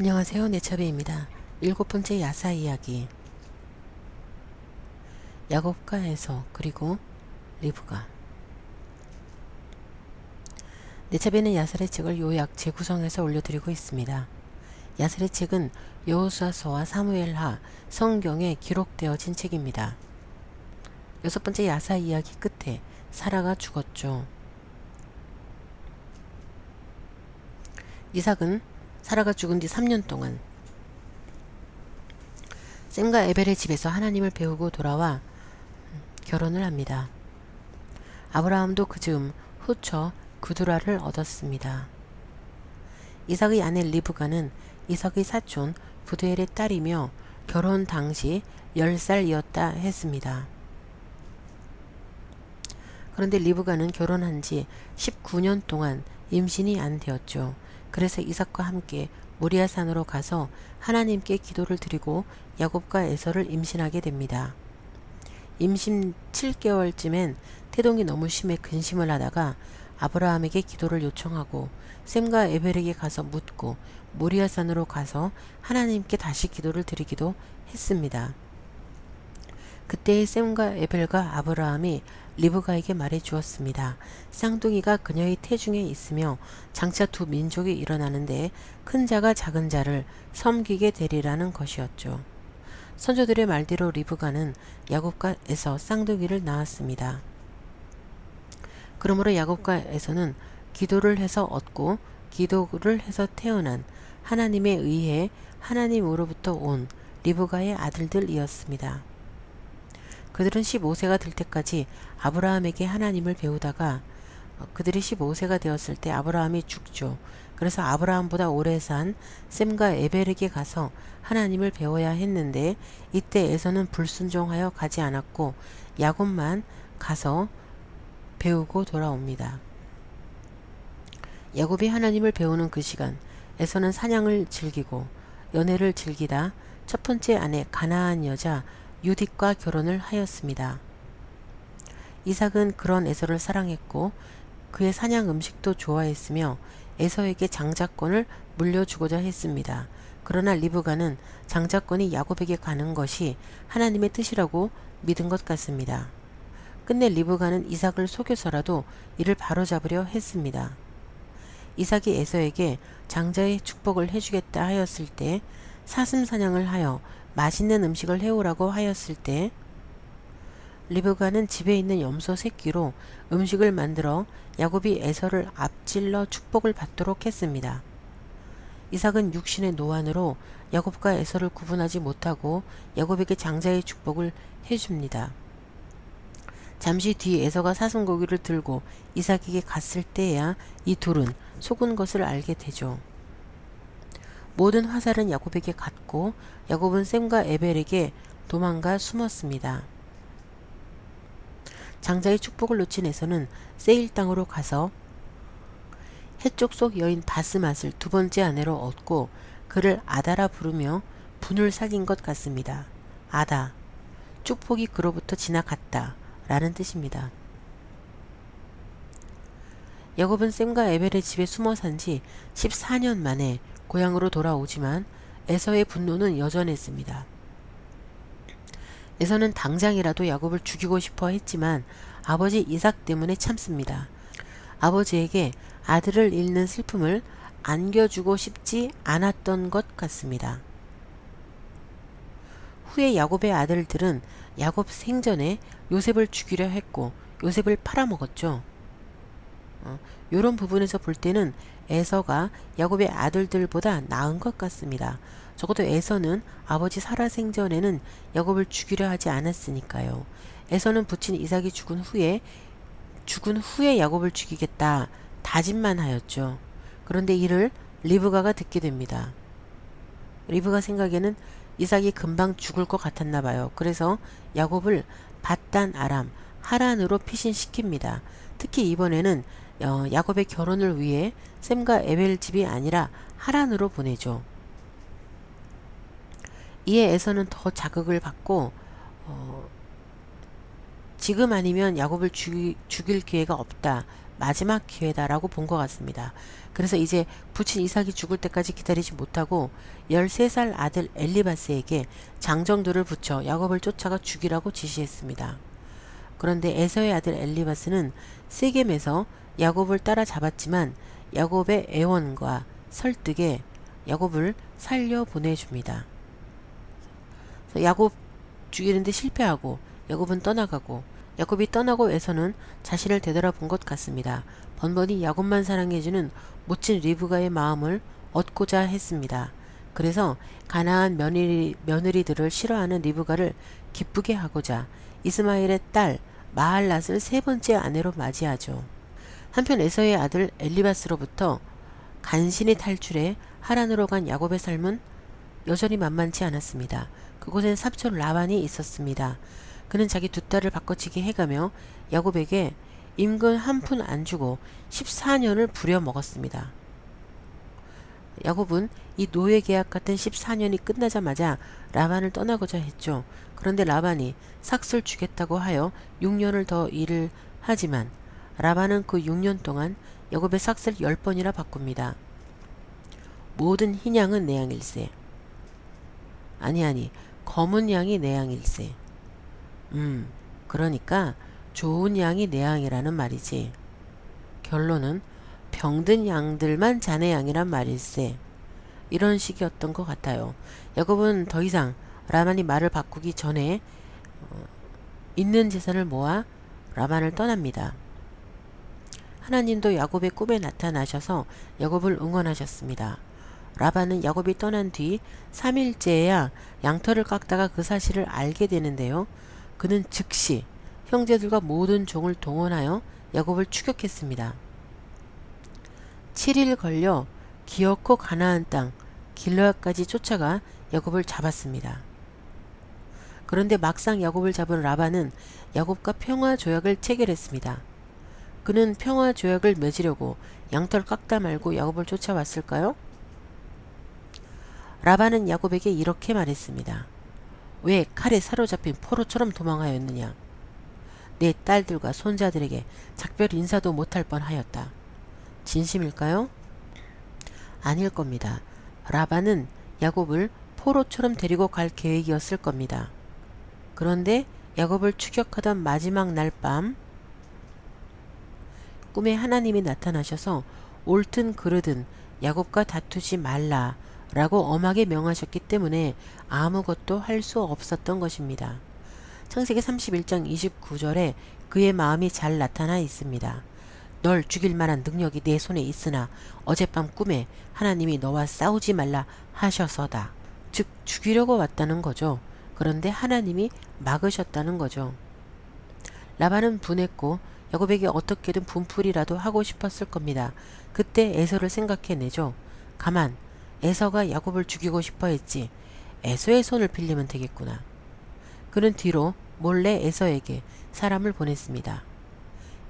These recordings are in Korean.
안녕하세요. 네차비입니다. 일곱 번째 야사 이야기. 야곱과 에서 그리고 리브가. 네차비는 야살의 책을 요약 재구성해서 올려드리고 있습니다. 야살의 책은 여호수아서와 사무엘하 성경에 기록되어진 책입니다. 여섯 번째 야사 이야기 끝에 사라가 죽었죠. 이삭은 사라가 죽은 뒤 3년 동안 샘과 에벨의 집에서 하나님을 배우고 돌아와 결혼을 합니다. 아브라함도 그 즈음 후처 구두라를 얻었습니다. 이삭의 아내 리브가는 이삭의 사촌 부두엘의 딸이며 결혼 당시 10살이었다 했습니다. 그런데 리브가는 결혼한 지 19년 동안 임신이 안 되었죠. 그래서 이삭과 함께 모리아산으로 가서 하나님께 기도를 드리고 야곱과 에서를 임신하게 됩니다. 임신 7개월쯤엔 태동이 너무 심해 근심을 하다가 아브라함에게 기도를 요청하고 샘과 에벨에게 가서 묻고 모리아산으로 가서 하나님께 다시 기도를 드리기도 했습니다. 그때의 샘과 에벨과 아브라함이 리브가에게 말해 주었습니다. 쌍둥이가 그녀의 태중에 있으며 장차 두 민족이 일어나는데 큰 자가 작은 자를 섬기게 되리라는 것이었죠. 선조들의 말대로 리브가는 야곱과 에서 쌍둥이를 낳았습니다. 그러므로 야곱과 에서는 기도를 해서 얻고 기도를 해서 태어난 하나님에 의해 하나님으로부터 온 리브가의 아들들이었습니다. 그들은 15세가 될 때까지 아브라함에게 하나님을 배우다가 어, 그들이 15세가 되었을 때 아브라함이 죽죠. 그래서 아브라함보다 오래 산 셈과 에벨에게 가서 하나님을 배워야 했는데 이때 에서는 불순종하여 가지 않았고 야곱만 가서 배우고 돌아옵니다. 야곱이 하나님을 배우는 그 시간 에서는 사냥을 즐기고 연애를 즐기다 첫 번째 아내 가나안 여자 유딕과 결혼을 하였습니다. 이삭은 그런 에서를 사랑했고 그의 사냥 음식도 좋아했으며 에서에게 장자권을 물려주고자 했습니다. 그러나 리브가는 장자권이 야곱에게 가는 것이 하나님의 뜻이라고 믿은 것 같습니다. 끝내 리브가는 이삭을 속여서라도 이를 바로잡으려 했습니다. 이삭이 에서에게 장자의 축복을 해주겠다 하였을 때 사슴 사냥을 하여 맛있는 음식을 해오라고 하였을 때 리브가는 집에 있는 염소 새끼로 음식을 만들어 야곱이 에서를 앞질러 축복을 받도록 했습니다. 이삭은 육신의 노안으로 야곱과 에서를 구분하지 못하고 야곱에게 장자의 축복을 해줍니다. 잠시 뒤 에서가 사슴고기를 들고 이삭에게 갔을 때야 이 둘은 속은 것을 알게 되죠. 모든 화살은 야곱에게 갔고 야곱은 셈과 에벨에게 도망가 숨었습니다. 장자의 축복을 놓친 에서는 세일 땅으로 가서 해쪽 속 여인 바스맛을 두 번째 아내로 얻고 그를 아다라 부르며 분을 사귄 것 같습니다. 아다, 축복이 그로부터 지나갔다 라는 뜻입니다. 야곱은 셈과 에벨의 집에 숨어 산 지 14년 만에 고향으로 돌아오지만 에서의 분노는 여전했습니다. 에서는 당장이라도 야곱을 죽이고 싶어 했지만 아버지 이삭 때문에 참습니다. 아버지에게 아들을 잃는 슬픔을 안겨주고 싶지 않았던 것 같습니다. 후에 야곱의 아들들은 야곱 생전에 요셉을 죽이려 했고 요셉을 팔아먹었죠. 어, 이런 부분에서 볼 때는 에서가 야곱의 아들들보다 나은 것 같습니다. 적어도 에서는 아버지 사라 생전에는 야곱을 죽이려 하지 않았으니까요. 에서는 부친 이삭이 죽은 후에 죽은 후에 야곱을 죽이겠다 다짐만 하였죠. 그런데 이를 리브가가 듣게 됩니다. 리브가 생각에는 이삭이 금방 죽을 것 같았나 봐요. 그래서 야곱을 바단 아람 하란으로 피신시킵니다. 특히 이번에는 어, 야곱의 결혼을 위해 샘과 에벨 집이 아니라 하란으로 보내죠. 이에 에서는 더 자극을 받고 어, 지금 아니면 야곱을 죽이, 죽일 기회가 없다. 마지막 기회다라고 본 것 같습니다. 그래서 이제 부친 이삭이 죽을 때까지 기다리지 못하고 13살 아들 엘리바스에게 장정들을 붙여 야곱을 쫓아가 죽이라고 지시했습니다. 그런데 에서의 아들 엘리바스는 세겜에서 야곱을 따라잡았지만 야곱의 애원과 설득에 야곱을 살려 보내줍니다. 야곱 죽이는데 실패하고 야곱은 떠나가고 야곱이 떠나고 에서는 자신을 되돌아본 것 같습니다. 번번이 야곱만 사랑해주는 못진 리브가의 마음을 얻고자 했습니다. 그래서 가나안 며느리, 며느리들을 싫어하는 리브가를 기쁘게 하고자 이스마엘의 딸 마할랏을 세 번째 아내로 맞이하죠. 한편 에서의 아들 엘리바스로부터 간신히 탈출해 하란으로 간 야곱의 삶은 여전히 만만치 않았습니다. 그곳엔 삼촌 라반이 있었습니다. 그는 자기 두 딸을 바꿔치기 해가며 야곱에게 임금 한 푼 안 주고 14년을 부려먹었습니다. 야곱은 이 노예 계약 같은 14년이 끝나자마자 라반을 떠나고자 했죠. 그런데 라반이 삭슬 주겠다고 하여 6년을 더 일을 하지만 라반은 그 6년 동안 야곱의 삭슬 10번이나 바꿉니다. 모든 흰 양은 내 양일세. 아니 아니 검은 양이 내 양일세. 음 그러니까 좋은 양이 내 양이라는 말이지. 결론은 병든 양들만 자네 양이란 말일세. 이런 식이었던 것 같아요. 야곱은 더 이상 라만이 말을 바꾸기 전에 어, 있는 재산을 모아 라만을 떠납니다. 하나님도 야곱의 꿈에 나타나셔서 야곱을 응원하셨습니다. 라반은 야곱이 떠난 뒤 3일째야 양털을 깎다가 그 사실을 알게 되는데요. 그는 즉시 형제들과 모든 종을 동원하여 야곱을 추격했습니다. 7일 걸려 기어코 가나안 땅 길르앗까지 쫓아가 야곱을 잡았습니다. 그런데 막상 야곱을 잡은 라반은 야곱과 평화 조약을 체결했습니다. 그는 평화 조약을 맺으려고 양털 깎다 말고 야곱을 쫓아왔을까요? 라반은 야곱에게 이렇게 말했습니다. 왜 칼에 사로잡힌 포로처럼 도망하였느냐? 내 딸들과 손자들에게 작별 인사도 못할 뻔하였다. 진심일까요? 아닐 겁니다. 라반은 야곱을 포로처럼 데리고 갈 계획이었을 겁니다. 그런데 야곱을 추격하던 마지막 날 밤 꿈에 하나님이 나타나셔서 옳든 그르든 야곱과 다투지 말라 라고 엄하게 명하셨기 때문에 아무것도 할 수 없었던 것입니다. 창세기 31장 29절에 그의 마음이 잘 나타나 있습니다. 널 죽일 만한 능력이 내 손에 있으나 어젯밤 꿈에 하나님이 너와 싸우지 말라 하셔서다. 즉 죽이려고 왔다는 거죠. 그런데 하나님이 막으셨다는 거죠. 라반은 분했고 야곱에게 어떻게든 분풀이라도 하고 싶었을 겁니다. 그때 에서를 생각해내죠. 가만 에서가 야곱을 죽이고 싶어 했지. 에서의 손을 빌리면 되겠구나. 그는 뒤로 몰래 에서에게 사람을 보냈습니다.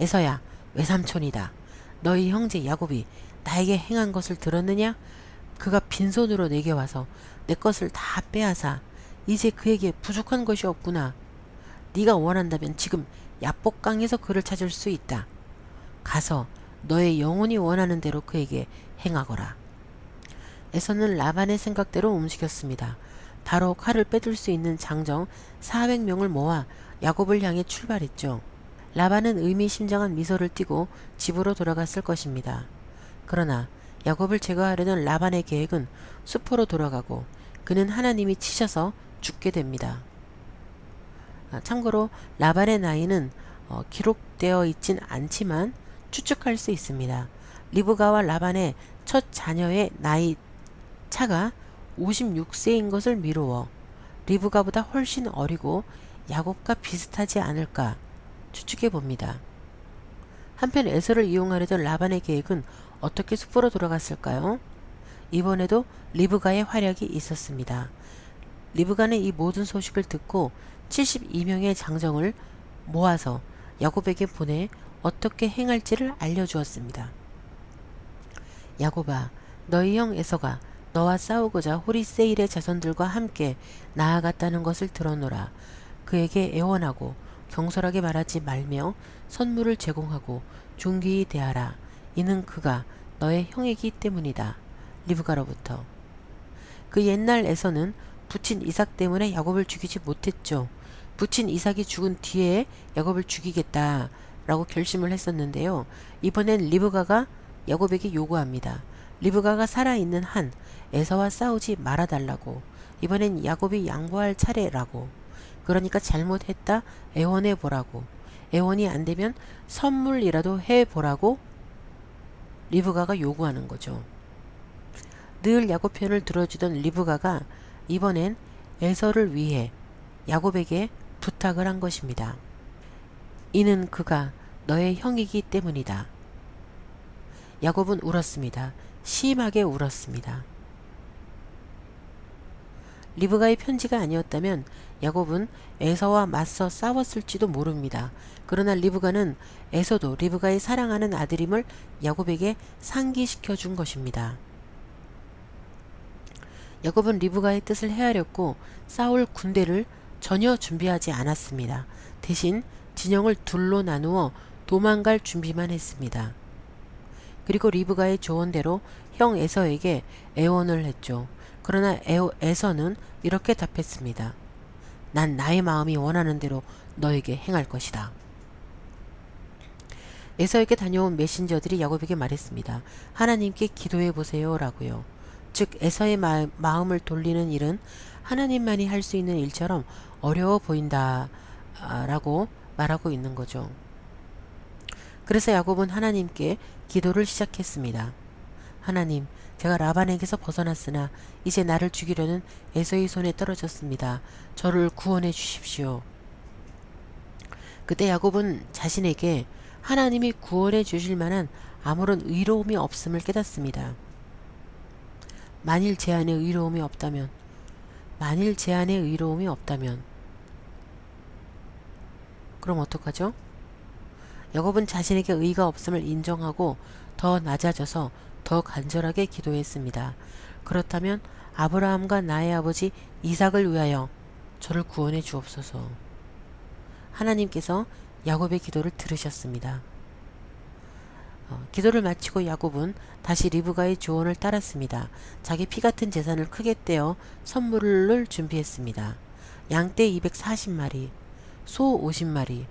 에서야, 외삼촌이다. 너희 형제 야곱이 나에게 행한 것을 들었느냐? 그가 빈손으로 내게 와서 내 것을 다 빼앗아 이제 그에게 부족한 것이 없구나. 네가 원한다면 지금 야복강에서 그를 찾을 수 있다. 가서 너의 영혼이 원하는 대로 그에게 행하거라. 에서는 라반의 생각대로 움직였습니다. 바로 칼을 빼들 수 있는 장정 400명을 모아 야곱을 향해 출발했죠. 라반은 의미심장한 미소를 띠고 집으로 돌아갔을 것입니다. 그러나 야곱을 제거하려는 라반의 계획은 수포로 돌아가고 그는 하나님이 치셔서 죽게 됩니다. 아, 참고로 라반의 나이는 어, 기록되어 있진 않지만 추측할 수 있습니다. 리브가와 라반의 첫 자녀의 나이 차가 56세인 것을 미루어 리브가보다 훨씬 어리고 야곱과 비슷하지 않을까 추측해 봅니다. 한편 에서를 이용하려던 라반의 계획은 어떻게 숲으로 돌아갔을까요? 이번에도 리브가의 활약이 있었습니다. 리브가는 이 모든 소식을 듣고 72명의 장정을 모아서 야곱에게 보내 어떻게 행할지를 알려주었습니다. 야곱아, 너희 형 에서가 너와 싸우고자 호리세일의 자손들과 함께 나아갔다는 것을 들어노라. 그에게 애원하고 경솔하게 말하지 말며 선물을 제공하고 존귀히 대하라. 이는 그가 너의 형이기 때문이다. 리브가로부터. 그 옛날 에서는 부친 이삭 때문에 야곱을 죽이지 못했죠. 부친 이삭이 죽은 뒤에 야곱을 죽이겠다 라고 결심을 했었는데요. 이번엔 리브가가 야곱에게 요구합니다. 리브가가 살아있는 한 에서와 싸우지 말아달라고. 이번엔 야곱이 양보할 차례라고. 그러니까 잘못했다 애원해 보라고. 애원이 안 되면 선물이라도 해 보라고 리브가가 요구하는 거죠. 늘 야곱 편을 들어주던 리브가가 이번엔 에서를 위해 야곱에게 부탁을 한 것입니다. 이는 그가 너의 형이기 때문이다. 야곱은 울었습니다. 심하게 울었습니다. 리브가의 편지가 아니었다면 야곱은 에서와 맞서 싸웠을지도 모릅니다. 그러나 리브가는 에서도 리브가의 사랑하는 아들임을 야곱에게 상기시켜 준 것입니다. 야곱은 리브가의 뜻을 헤아렸고 싸울 군대를 전혀 준비하지 않았습니다. 대신 진영을 둘로 나누어 도망갈 준비만 했습니다. 그리고 리브가의 조언대로 형 에서에게 애원을 했죠. 그러나 에서는 이렇게 답했습니다. 난 나의 마음이 원하는 대로 너에게 행할 것이다. 에서에게 다녀온 메신저들이 야곱에게 말했습니다. 하나님께 기도해 보세요 라고요. 즉 에서의 마, 마음을 돌리는 일은 하나님만이 할 수 있는 일처럼 어려워 보인다 라고 말하고 있는 거죠. 그래서 야곱은 하나님께 기도를 시작했습니다. 하나님, 제가 라반에게서 벗어났으나 이제 나를 죽이려는 에서의 손에 떨어졌습니다. 저를 구원해 주십시오. 그때 야곱은 자신에게 하나님이 구원해 주실 만한 아무런 의로움이 없음을 깨닫습니다. 만일 제 안에 의로움이 없다면, 만일 제 안에 의로움이 없다면, 그럼 어떡하죠? 야곱은 자신에게 의가 없음을 인정하고 더 낮아져서 더 간절하게 기도했습니다. 그렇다면 아브라함과 나의 아버지 이삭을 위하여 저를 구원해 주옵소서. 하나님께서 야곱의 기도를 들으셨습니다. 어, 기도를 마치고 야곱은 다시 리브가의 조언을 따랐습니다. 자기 피 같은 재산을 크게 떼어 선물을 준비했습니다. 양떼 240마리, 소 50마리,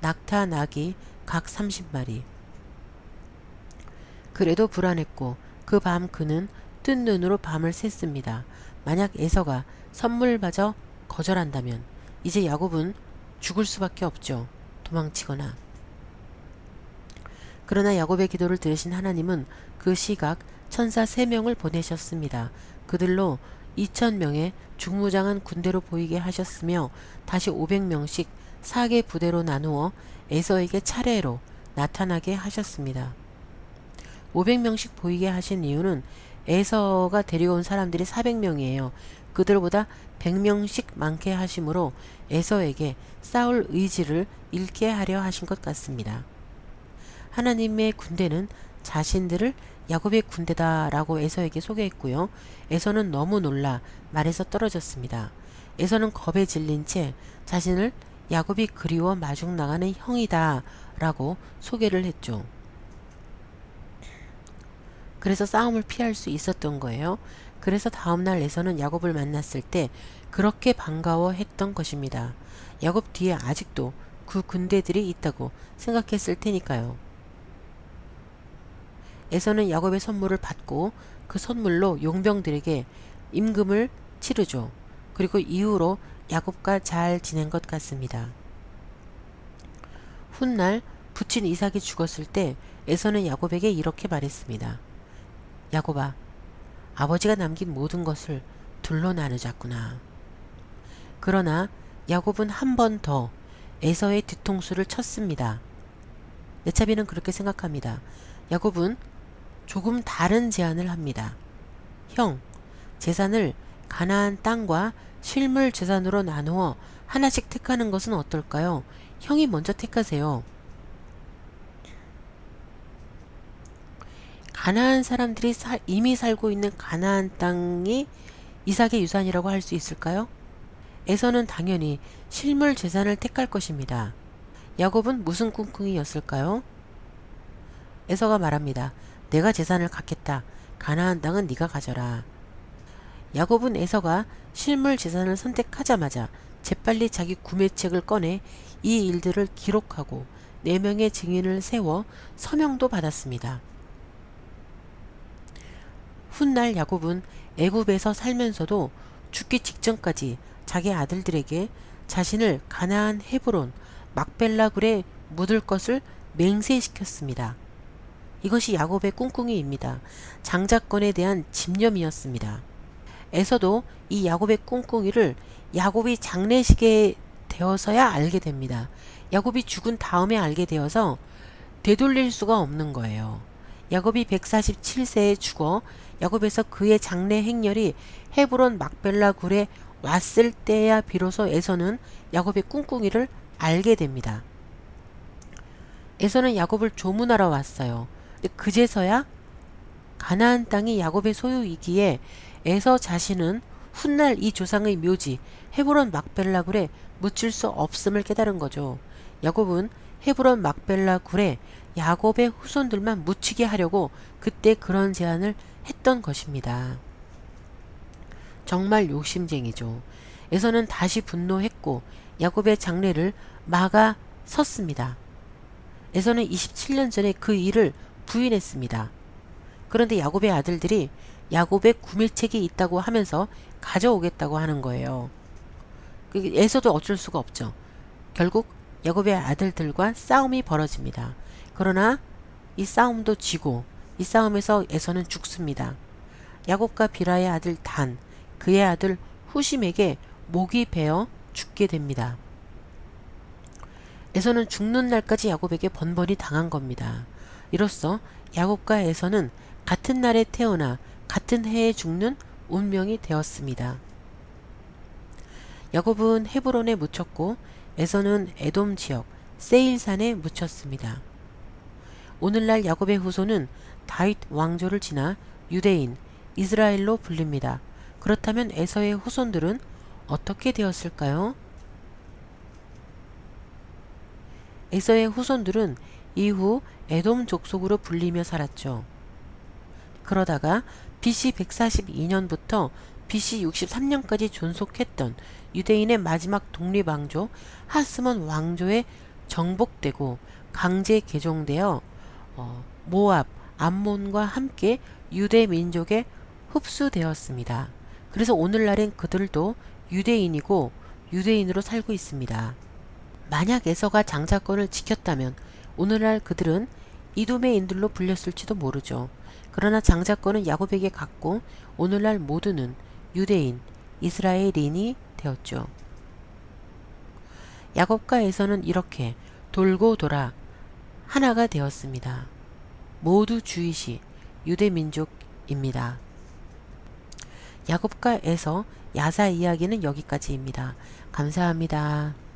낙타 나귀 각 30마리. 그래도 불안했고 그 밤 그는 뜬 눈으로 밤을 샜습니다. 만약 에서가 선물마저 거절한다면 이제 야곱은 죽을 수밖에 없죠. 도망치거나. 그러나 야곱의 기도를 들으신 하나님은 그 시각 천사 세 명을 보내셨습니다. 그들로 2천명의 중무장한 군대로 보이게 하셨으며 다시 500명씩 사개 부대로 나누어 에서에게 차례로 나타나게 하셨습니다. 500명씩 보이게 하신 이유는 에서가 데려온 사람들이 400명이에요. 그들보다 100명씩 많게 하심으로 에서에게 싸울 의지를 잃게 하려 하신 것 같습니다. 하나님의 군대는 자신들을 야곱의 군대다라고 에서에게 소개했고요. 에서는 너무 놀라 말에서 떨어졌습니다. 에서는 겁에 질린 채 자신을 야곱이 그리워 마중 나가는 형이다 라고 소개를 했죠. 그래서 싸움을 피할 수 있었던 거예요. 그래서 다음날 에서는 야곱을 만났을 때 그렇게 반가워했던 것입니다. 야곱 뒤에 아직도 그 군대들이 있다고 생각했을 테니까요. 에서는 야곱의 선물을 받고 그 선물로 용병들에게 임금을 치르죠. 그리고 이후로 야곱과 잘 지낸 것 같습니다. 훗날 부친 이삭이 죽었을 때 에서는 야곱에게 이렇게 말했습니다. 야곱아, 아버지가 남긴 모든 것을 둘로 나누자꾸나. 그러나 야곱은 한 번 더 에서의 뒤통수를 쳤습니다. 네차비는 그렇게 생각합니다. 야곱은 조금 다른 제안을 합니다. 형, 재산을 가나안 땅과 실물 재산으로 나누어 하나씩 택하는 것은 어떨까요? 형이 먼저 택하세요. 가나안 사람들이 사, 이미 살고 있는 가나안 땅이 이삭의 유산이라고 할 수 있을까요? 에서는 당연히 실물 재산을 택할 것입니다. 야곱은 무슨 꿍꿍이였을까요? 에서가 말합니다. 내가 재산을 갖겠다. 가나안 땅은 네가 가져라. 야곱은 에서가 실물 재산을 선택하자마자 재빨리 자기 구매책을 꺼내 이 일들을 기록하고 네 명의 증인을 세워 서명도 받았습니다. 훗날 야곱은 애굽에서 살면서도 죽기 직전까지 자기 아들들에게 자신을 가나안 헤브론 막벨라굴에 묻을 것을 맹세시켰습니다. 이것이 야곱의 꿍꿍이입니다. 장자권에 대한 집념이었습니다. 에서도 이 야곱의 꿍꿍이를 야곱이 장례식에 되어서야 알게 됩니다. 야곱이 죽은 다음에 알게 되어서 되돌릴 수가 없는 거예요. 야곱이 147세에 죽어 야곱에서 그의 장례 행렬이 헤브론 막벨라 굴에 왔을 때야 비로소 에서는 야곱의 꿍꿍이를 알게 됩니다. 에서는 야곱을 조문하러 왔어요. 근데 그제서야 가나안 땅이 야곱의 소유이기에 에서 자신은 훗날 이 조상의 묘지 헤브론 막벨라 굴에 묻힐 수 없음을 깨달은 거죠. 야곱은 헤브론 막벨라 굴에 야곱의 후손들만 묻히게 하려고 그때 그런 제안을 했던 것입니다. 정말 욕심쟁이죠. 에서는 다시 분노했고 야곱의 장례를 막아 섰습니다. 에서는 27년 전에 그 일을 부인했습니다. 그런데 야곱의 아들들이 야곱의 구매책이 있다고 하면서 가져오겠다고 하는 거예요. 그 에서도 어쩔 수가 없죠. 결국 야곱의 아들들과 싸움이 벌어집니다. 그러나 이 싸움도 지고 이 싸움에서 에서는 죽습니다. 야곱과 비라의 아들 단, 그의 아들 후심에게 목이 베어 죽게 됩니다. 에서는 죽는 날까지 야곱에게 번번이 당한 겁니다. 이로써 야곱과 에서는 같은 날에 태어나 같은 해에 죽는 운명이 되었습니다. 야곱은 헤브론에 묻혔고 에서는 에돔 지역 세일산에 묻혔습니다. 오늘날 야곱의 후손은 다윗 왕조를 지나 유대인 이스라엘로 불립니다. 그렇다면 에서의 후손들은 어떻게 되었을까요? 에서의 후손들은 이후 에돔 족속으로 불리며 살았죠. 그러다가 BC 142년부터 BC 63년까지 존속했던 유대인의 마지막 독립왕조 하스몬 왕조에 정복되고 강제 개종되어 어, 모압, 암몬과 함께 유대 민족에 흡수되었습니다. 그래서 오늘날엔 그들도 유대인이고 유대인으로 살고 있습니다. 만약 에서가 장자권을 지켰다면 오늘날 그들은 이두메인들로 불렸을지도 모르죠. 그러나 장자권은 야곱에게 갔고 오늘날 모두는 유대인, 이스라엘인이 되었죠. 야곱과 에서는 이렇게 돌고 돌아 하나가 되었습니다. 모두 주이시 유대 민족입니다. 야곱과 에서 야사 이야기는 여기까지입니다. 감사합니다.